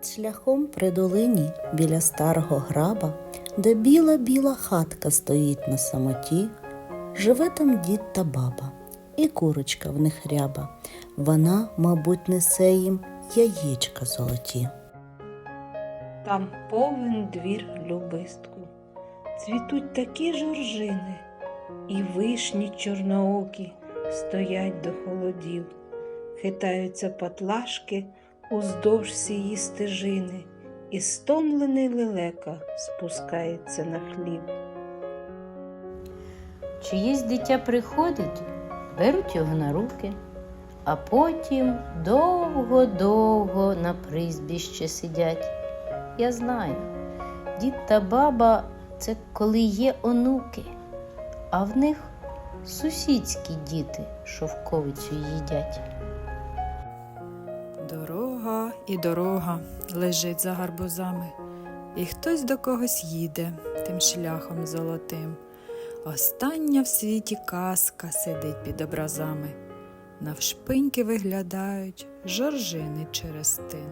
Над шляхом при долині біля старого граба, де біла біла хатка стоїть на самоті, живе там дід та баба, і курочка в них ряба. Вона, мабуть, несе їм яєчка золоті. Там повен двір любистку. Цвітуть такі жоржини, і вишні чорноокі стоять до холодів, хитаються патлашки уздовж сії стежини, і стомлений лелека спускається на хліб. Чиєсь дитя приходить, беруть його на руки, а потім довго-довго на призбіще сидять. Я знаю, дід та баба це коли є онуки, а в них сусідські діти шовковицю їдять. Дорога і дорога лежить за гарбузами, і хтось до когось їде тим шляхом золотим. Остання в світі казка сидить під образами, навшпиньки виглядають жоржини через тин.